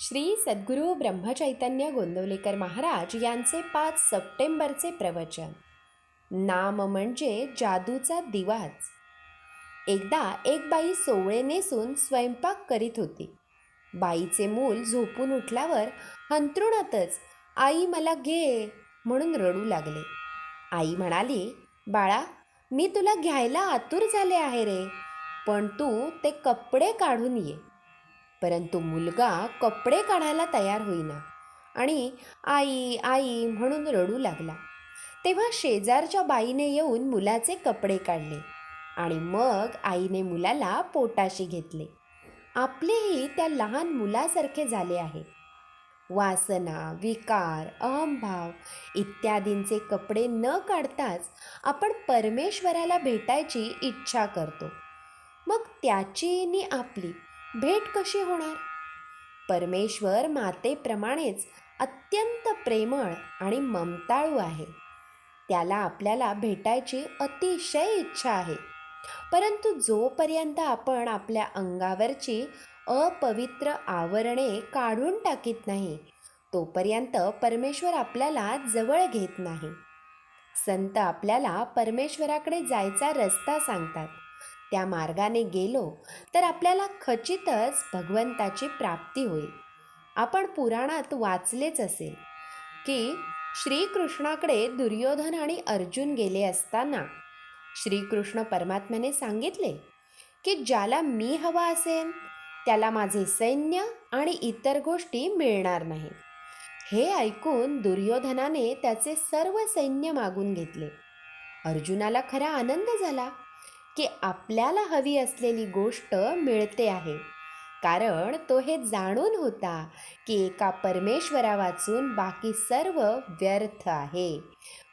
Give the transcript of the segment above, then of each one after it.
श्री सद्गुरू ब्रह्मचैतन्य गोंदवलेकर महाराज यांचे पाच सप्टेंबरचे प्रवचन. नाम म्हणजे जादूचा दिवाच एकदा एक बाई सोवळे नेसून स्वयंपाक करीत होती. बाईचे मूल झोपून उठल्यावर हंतरुणातच आई मला घे म्हणून रडू लागले. आई म्हणाली बाळा मी तुला घ्यायला आतुर झाले आहे रे पण तू ते कपडे काढून ये. परंतु मुलगा कपडे काढायला तयार होईना. आणि आई आई म्हणून रडू लागला. तेव्हा शेजारच्या बाईने येऊन मुलाचे कपडे काढले आणि मग आईने मुलाला पोटाशी घेतले. आपलेही त्या लहान मुलासारखे झाले आहे. वासना विकार अहमभाव इत्यादींचे कपडे न काढताच आपण परमेश्वराला भेटायची इच्छा करतो. मग त्याची नि आपली भेट कशी होणार? परमेश्वर मातेप्रमाणेच अत्यंत प्रेमळ आणि ममताळू आहे. त्याला आपल्याला भेटायची अतिशय इच्छा आहे. परंतु जोपर्यंत आपण आपल्या अंगावरची अपवित्र आवरणे काढून टाकीत नाही तोपर्यंत परमेश्वर आपल्याला जवळ घेत नाही. संत आपल्याला परमेश्वराकडे जायचा रस्ता सांगतात. त्या मार्गाने गेलो तर आपल्याला खचितच भगवंताची प्राप्ती होईल. आपण पुराणात वाचलेच असेल की श्रीकृष्णाकडे दुर्योधन आणि अर्जुन गेले असताना श्रीकृष्ण परमात्म्याने सांगितले की ज्याला मी हवा असेल त्याला माझे सैन्य आणि इतर गोष्टी मिळणार नाही हे ऐकून दुर्योधनाने त्याचे सर्व सैन्य मागून घेतले. अर्जुनाला खरा आनंद झाला. की आपल्याला हवी असलेली गोष्ट मिळते आहे. कारण तो हे जाणून होता की एका परमेश्वरा वाचून बाकी सर्व व्यर्थ आहे.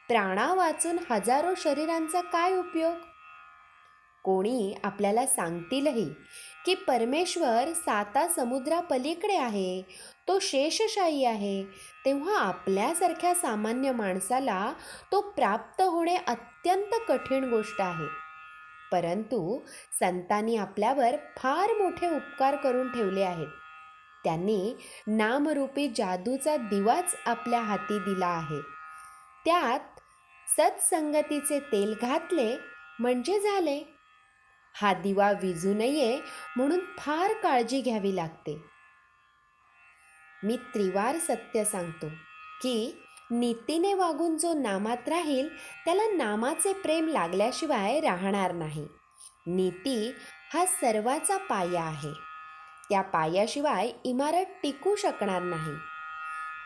प्राणा वाचून हजारो शरीरांचा काय उपयोग? कोणी आपल्याला सांगतीलही की परमेश्वर साता समुद्रापलीकडे आहे तो शेषशाही आहे तेव्हा आपल्यासारख्या सामान्य माणसाला तो प्राप्त होणे अत्यंत कठीण गोष्ट आहे. परंतु संतांनी आपल्यावर फार मोठे उपकार करून ठेवले आहेत. त्यांनी नामरूपी जादूचा दिवाच आपल्या हाती दिला आहे. त्यात सत्संगतीचे तेल घातले म्हणजे झाले. हा दिवा विजू नये म्हणून फार काळजी घ्यावी लागते. मी त्रिवार सत्य सांगतो की नीतीने वागून जो नामात राहील त्याला नामाचे प्रेम लागल्याशिवाय राहणार नाही. नीती हा सर्वाचा पाया आहे. त्या पायाशिवाय इमारत टिकू शकणार नाही.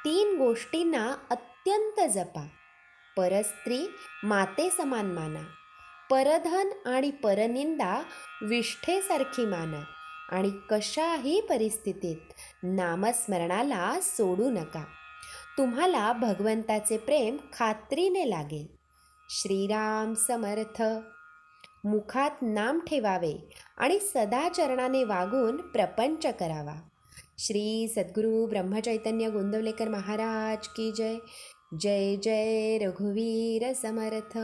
तीन गोष्टींना अत्यंत जपा. परस्त्री माते समान माना. परधन आणि परनिंदा विष्ठेसारखी माना. आणि कशाही परिस्थितीत नामस्मरणाला सोडू नका. तुम्हाला भगवंताचे प्रेम खात्रीने लागेल. श्रीराम समर्थ. मुखात नाम ठेवावे आणि सदाचरणाने वागून प्रपंच करावा. श्री सद्गुरू ब्रह्मचैतन्य गोंदवलेकर महाराज की जय. जय जय रघुवीर समर्थ.